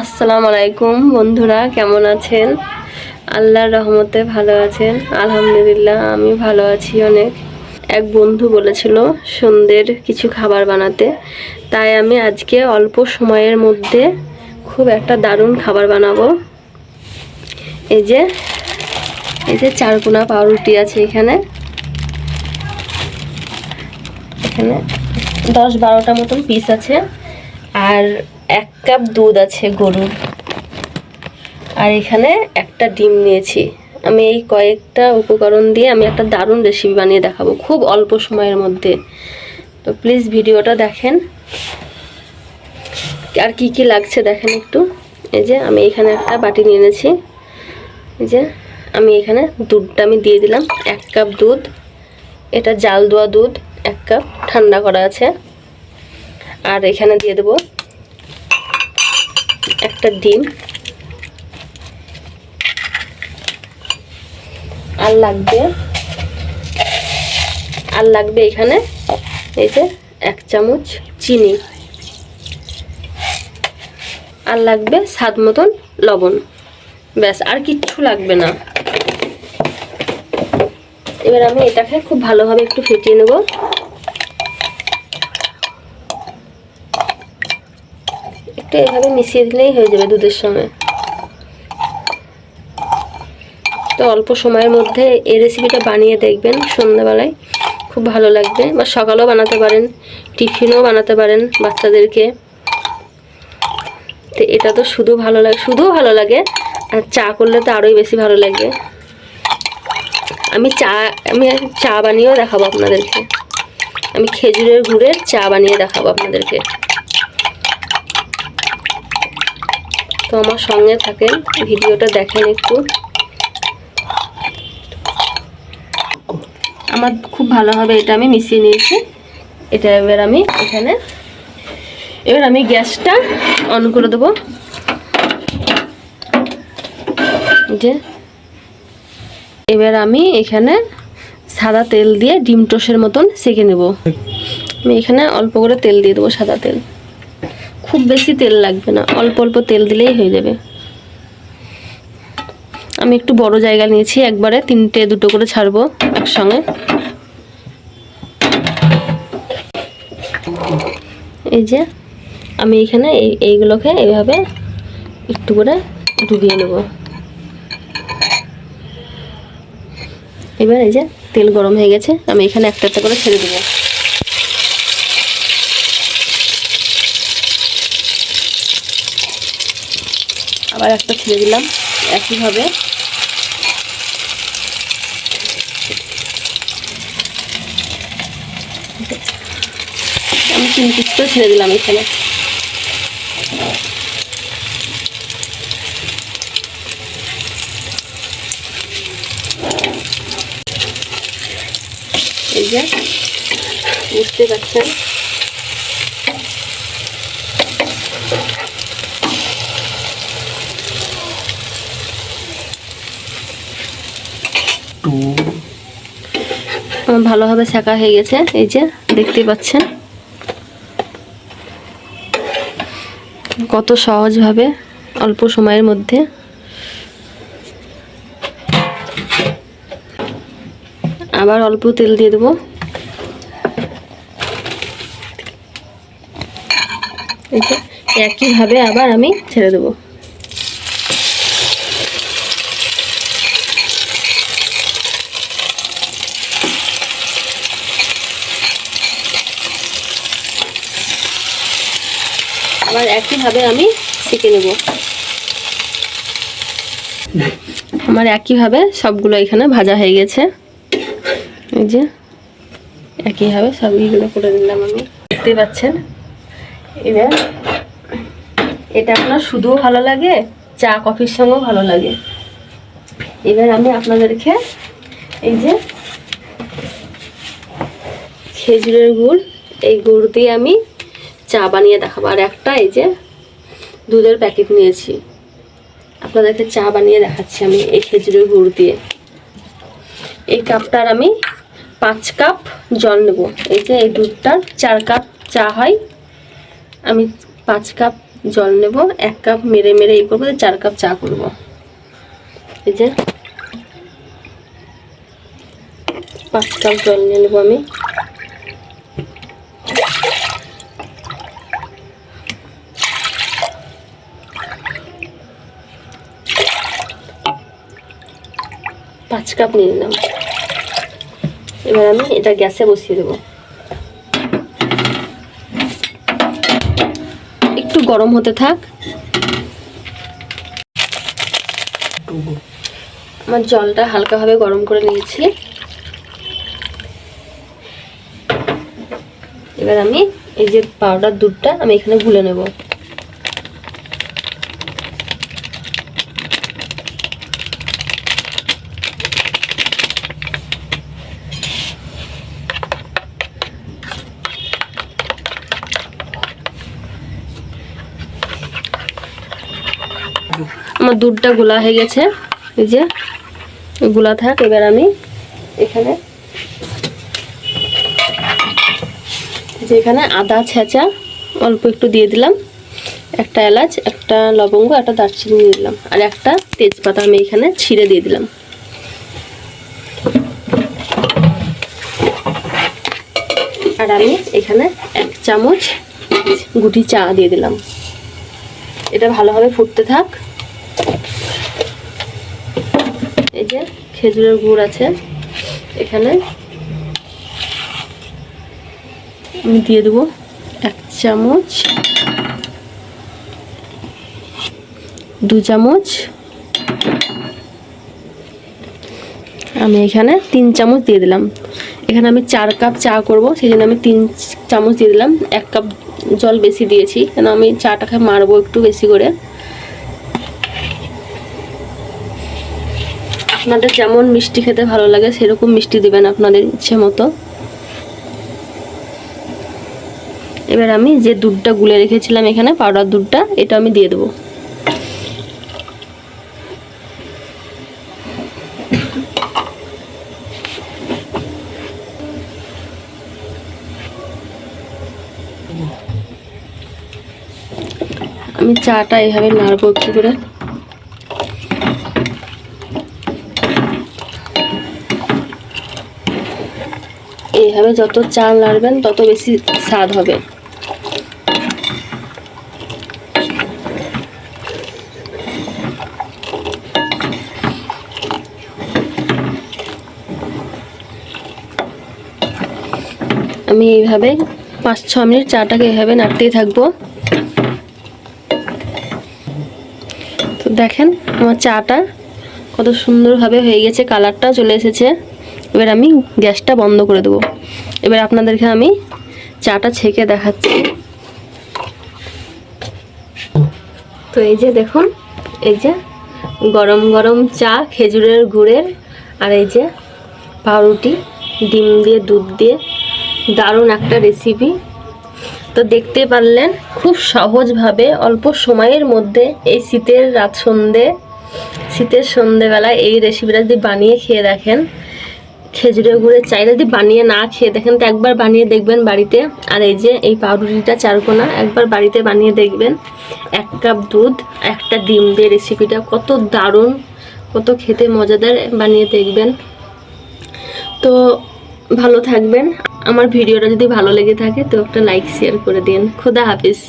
আসসালামু আলাইকুম বন্ধুরা, কেমন আছেন? আল্লাহর রহমতে ভালো আছেন, আলহামদুলিল্লাহ, আমি ভালো আছি অনেক। এক বন্ধু বলেছিল সন্ধ্যের কিছু খাবার বানাতে, তাই আমি আজকে অল্প সময়ের মধ্যে খুব একটা দারুণ খাবার বানাবো। এই যে এই যে চারকোনা পাউরুটি আছে এখানে। এখানে দশ বারোটা মতন পিস আছে। আর এক কাপ দুধ আছে গরুর। আর এখানে একটা ডিম নিয়েছি। আমি এই কয়েকটা উপকরণ দিয়ে আমি একটা দারুণ রেসিপি বানিয়ে দেখাবো খুব অল্প সময়ের মধ্যে। তো প্লিজ ভিডিওটা দেখেন। আর কি কি লাগছে দেখেন একটু। এই যে আমি এখানে একটা বাটি নিয়ে এনেছি। এই যে আমি এখানে দুধটা আমি দিয়ে দিলাম। এক কাপ দুধ, এটা জাল দেওয়া দুধ, এক কাপ ঠান্ডা করা আছে। আর এখানে দিয়ে দেবো একটা ডিম। আর লাগবে আর লাগবে এখানে এই যে এক চামচ চিনি। আর লাগবে স্বাদ মতন লবণ। ব্যাস, আর কিচ্ছু লাগবে না। এবার আমি এটাকে খুব ভালোভাবে একটু ফেটিয়ে নেব। একটু এভাবে মিশিয়ে দিলেই হয়ে যাবে দুধের সঙ্গে। তো অল্প সময়ের মধ্যে এই রেসিপিটা বানিয়ে দেখবেন সন্ধ্যাবেলায়। খুব ভালো লাগবে। বা সকালেও বানাতে পারেন, টিফিনও বানাতে পারেন বাচ্চাদেরকে। তো এটা তো শুধু ভালো লাগে, শুধুও ভালো লাগে, আর চা করলে তো আরোই বেশি ভালো লাগবে আমি চা আমি চা বানিয়েও দেখাবো আপনাদেরকে। আমি খেজুরের গুড়ের চা বানিয়ে দেখাবো আপনাদেরকে। তো আমার সঙ্গে থাকেন, ভিডিওটা দেখেন একটু। আমার খুব ভালোভাবে এটা আমি মিশিয়ে নিয়েছি। এটা এবার আমি এখানে, এবার আমি গ্যাসটা অন করে দেবো। যে এবার আমি এখানে সাদা তেল দিয়ে ডিম টোসের মতন সেঁকে নেব। আমি এখানে অল্প করে তেল দিয়ে দেবো সাদা তেল। খুব বেশি তেল লাগবে না। অল্প অল্প তেল দিলেই হয়ে যাবে। আমি একটু বড় জায়গা নিয়েছি, একবারে তিনটে দুটো করে ছাড়বো একসঙ্গে। এই যে, আমি এখানে এই, এইগুলোকে এইভাবে একটু করে ডুবিয়ে নেব। এবার এই যে তেল গরম হয়ে গেছে, আমি এখানে একটা একটা করে ছেড়ে দেবো। আবার একটা ছেড়ে দিলাম একইভাবে। আমি তিন পিস করে ছেড়ে দিলাম এখানে। এই যে, বুঝতে পারছেন? ভালোভাবে শেখা হয়ে গেছে, এই যে দেখতে পাচ্ছেন। কত সহজভাবে অল্প সময়ের মধ্যে। আবার অল্প তেল দিয়ে দেবো। একইভাবে আবার আমি ছেড়ে দেবো। আবার একইভাবে আমি শিখে নেব। আমার একইভাবে সবগুলো এখানে ভাজা হয়ে গেছে। এই যে, একইভাবে সবগুলো করে দিলাম আমি। দেখতে পাচ্ছেন? এবার এটা আপনার শুধুও ভালো লাগে, চা, কফির সঙ্গেও ভালো লাগে। এবার আমি আপনাদেরকে এই যে খেজুরের গুড়, এই গুড় দিয়ে আমি চা বানিয়ে দেখাবো। আর একটা এই যে দুধের প্যাকেট নিয়েছি। আপনাদেরকে চা বানিয়ে দেখাচ্ছি আমি এই খেজুরের গুড় দিয়ে। এই কাপটার আমি পাঁচ কাপ জল নেব। এই যে এই দুধটার চার কাপ চা হয়। আমি পাঁচ কাপ জল নেব, এক কাপ মেরে মেরে এই করব, চার কাপ চা করব। এই যে পাঁচ কাপ জল নিয়ে নেব আমি। পাঁচ কাপ নিয়ে নিলাম। এবার আমি এটা গ্যাসে বসিয়ে দেবো। একটু গরম হতে থাক। আমার জলটা হালকাভাবে গরম করে নিয়েছি। এবার আমি এই যে পাউডার দুধটা আমি এখানে গুলে নেব। আমার দুধটা গোলা হয়ে গেছে। এই যে গোলা থাক, এবার আমি এখানে যে এখানে আদা, ছেঁচা অল্প একটু দিয়ে দিলাম। একটা এলাচ, একটা লবঙ্গ, একটা দারচিনি দিয়ে দিলাম। আর একটা তেজপাতা আমি এখানে ছিঁড়ে দিয়ে দিলাম। আর আমি এখানে এক চামচ গুটি চা দিয়ে দিলাম। এটা ভালোভাবে ফুটতে থাক। এই যে খেজুরের গুড় আছে এখানে। আমি দিয়ে দেবো এক চামচ, দু চামচ। আমি এখানে তিন চামচ দিয়ে দিলাম। এখানে আমি চার কাপ চা করব, সেই জন্য আমি তিন চামচ দিয়ে দিলাম। এক কাপ জল বেশি দিয়েছি, কেন আমি চাটাকে মারবো একটু বেশি করে। আপনাদের যেমন মিষ্টি খেতে ভালো লাগে, সেরকম মিষ্টি দিবেন আপনাদের ইচ্ছে মতো। এবার আমি যে দুধটা গুলে রেখেছিলাম এখানে, পাউডার দুধটা, এটা আমি দিয়ে দেবো। আমি চাটা এইভাবে নাড়বো একটু করে। এইভাবে যত চা নাড়বেন, তত বেশি স্বাদ হবে। আমি এইভাবে পাঁচ, ছ মিনিট চাটাকে এইভাবে নাড়তেই থাকব। তো দেখেন, আমার চাটা কত সুন্দরভাবে হয়ে গেছে, কালারটা চলে এসেছে। এবার আমি গ্যাসটা বন্ধ করে দেবো। এবার আপনাদেরকে আমি চাটা ছেঁকে দেখাচ্ছি। তো এই যে দেখুন, এই যে গরম গরম চা, খেজুরের গুড়ের, আর এই যে পাউরুটি, ডিম দিয়ে, দুধ দিয়ে, দারুণ একটা রেসিপি তো দেখতে পারলেন, খুব সহজভাবে অল্প সময়ের মধ্যে এই শীতের রাত সন্ধে, শীতের সন্ধেবেলায় এই রেসিপিটা যদি বানিয়ে খেয়ে দেখেন খেজুরের গুড়ের চাইটা যদি বানিয়ে না খেয়ে দেখেন তো একবার বানিয়ে দেখবেন বাড়িতে। আর এই যে এই পাউরুটিটা চারকোনা, একবার বাড়িতে বানিয়ে দেখবেন। এক কাপ দুধ, একটা ডিম দিয়ে রেসিপিটা কত দারুণ, কত খেতে মজাদার বানিয়ে দেখবেন। তো ভালো থাকবেন। আমার ভিডিওটা যদি ভালো লেগে থাকে তো একটা লাইক শেয়ার করে দিন। খোদা হাফিজ।